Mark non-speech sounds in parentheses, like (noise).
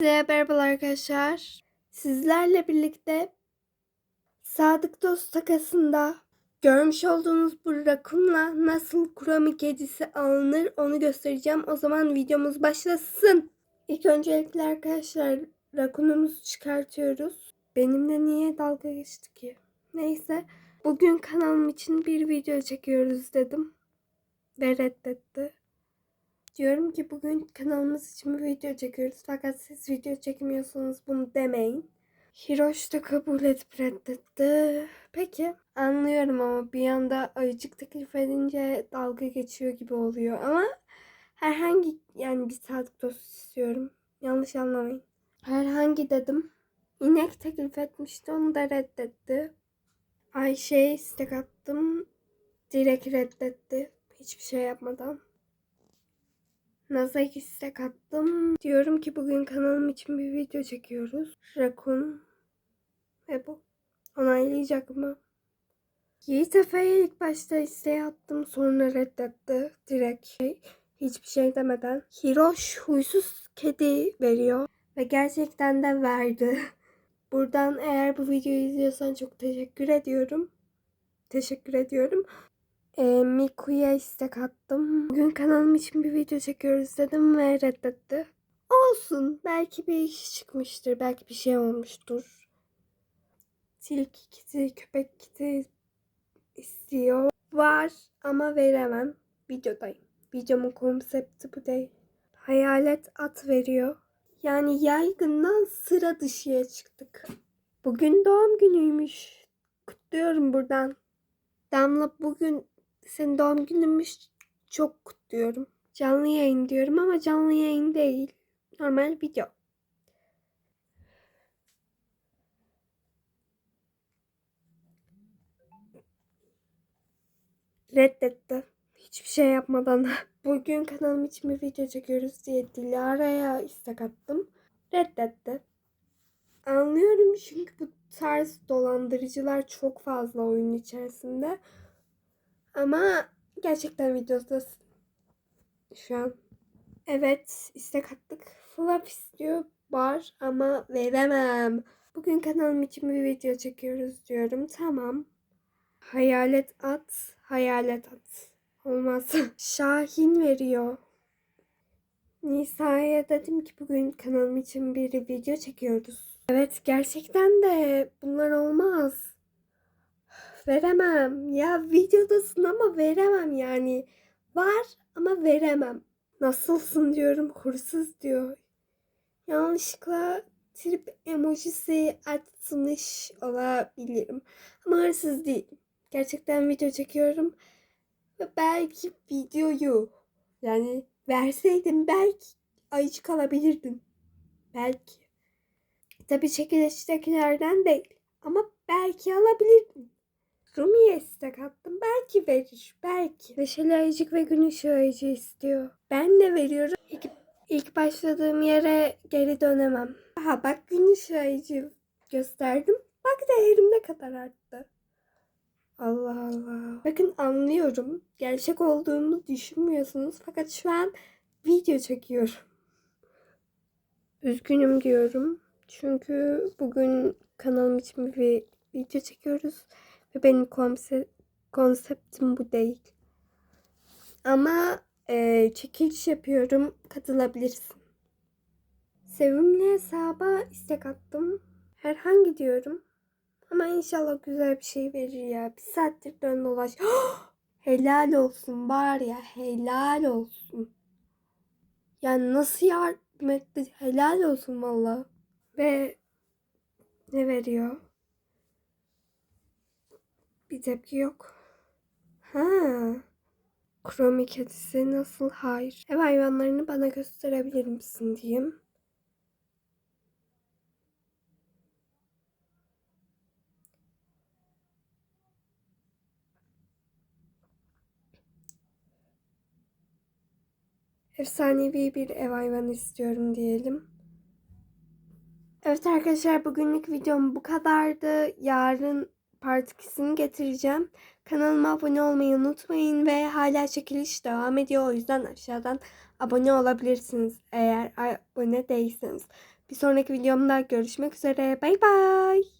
Size merhabalar arkadaşlar. Sizlerle birlikte Sadık Dost takasında görmüş olduğunuz bu rakunla nasıl kurami kedisi alınır onu göstereceğim. O zaman videomuz başlasın. İlk öncelikle arkadaşlar rakunumuzu çıkartıyoruz. Benimle niye dalga geçti ki? Neyse. Bugün kanalım için bir video çekiyoruz dedim. Ve reddetti. Diyorum ki bugün kanalımız için bir video çekiyoruz fakat siz video çekmiyorsanız bunu demeyin. Hiroş da kabul edip reddetti. Peki anlıyorum ama bir anda ayıcık teklif edince dalga geçiyor gibi oluyor ama herhangi yani bir sadık dost istiyorum. Yanlış anlamayın. Herhangi dedim. İnek teklif etmişti onu da reddetti. Ayşe'ye istek attım. Direkt reddetti. Hiçbir şey yapmadan. Naz'a istek attım. Diyorum ki bugün kanalım için bir video çekiyoruz. Rakun. Ve bu. Onaylayacak mı? Yiğit Efe'ye ilk başta isteği attım. Sonra reddetti. Direkt şey, hiçbir şey demeden. Hiroş huysuz kedi veriyor. Ve gerçekten de verdi. (laughs) Buradan eğer bu videoyu izliyorsan çok teşekkür ediyorum. Teşekkür ediyorum. E, Miku'ya istek attım. Bugün kanalım için bir video çekiyoruz dedim ve reddetti. Olsun. Belki bir iş çıkmıştır. Belki bir şey olmuştur. Tilki kiti, köpek kiti istiyor. Var ama veremem. Videodayım. Videomun konsepti bu değil. Hayalet at veriyor. Yani yaygından sıra dışıya çıktık. Bugün doğum günüymüş. Kutluyorum buradan. Damla bugün senin doğum gününmüş. Çok kutluyorum. Canlı yayın diyorum ama canlı yayın değil. Normal video. Reddetti. Hiçbir şey yapmadan. (laughs) Bugün kanalım için bir video çekiyoruz diye Dilara'ya istek attım. Reddetti. Anlıyorum çünkü bu tarz dolandırıcılar çok fazla oyun içerisinde. Ama gerçekten videodasın. Şu an. Evet istek attık. Flap istiyor var ama veremem. Bugün kanalım için bir video çekiyoruz diyorum. Tamam. Hayalet at. Hayalet at. Olmaz. (laughs) Şahin veriyor. Nisa'ya dedim ki bugün kanalım için bir video çekiyoruz. Evet gerçekten de bunlar olmaz. Veremem. Ya videodasın ama veremem yani. Var ama veremem. Nasılsın diyorum. Kursuz diyor. Yanlışlıkla trip emojisi atmış olabilirim. Ama hırsız değil. Gerçekten video çekiyorum. Ve belki videoyu yani verseydim belki ayıcık alabilirdim. Belki. Tabii çekiliştekilerden değil. Ama belki alabilirdim. Rumi'ye istek attım. Belki verir. Belki. Neşeli ayıcık ve gün ışığı ayıcı istiyor. Ben de veriyorum. İlk, ilk başladığım yere geri dönemem. Aha bak gün ışığı ayıcı gösterdim. Bak değerim ne kadar arttı. Allah Allah. Bakın anlıyorum. Gerçek olduğumu düşünmüyorsunuz. Fakat şu an video çekiyorum. Üzgünüm diyorum. Çünkü bugün kanalım için bir video çekiyoruz. Ve benim konse- konseptim bu değil. Ama e, çekiliş yapıyorum. Katılabilirsin. Sevimli hesaba istek attım. Herhangi diyorum. Ama inşallah güzel bir şey verir ya. Bir saattir dön dolaş. (gasps) helal olsun var ya helal olsun. Yani nasıl yardım etti helal olsun valla. Ve ne veriyor? Bir tepki yok. Ha. Kromi kedisi nasıl? Hayır. Ev hayvanlarını bana gösterebilir misin diyeyim. Efsanevi bir ev hayvanı istiyorum diyelim. Evet arkadaşlar bugünlük videom bu kadardı. Yarın part 2'sini getireceğim. Kanalıma abone olmayı unutmayın ve hala çekiliş devam ediyor. O yüzden aşağıdan abone olabilirsiniz eğer abone değilseniz. Bir sonraki videomda görüşmek üzere. Bay bay.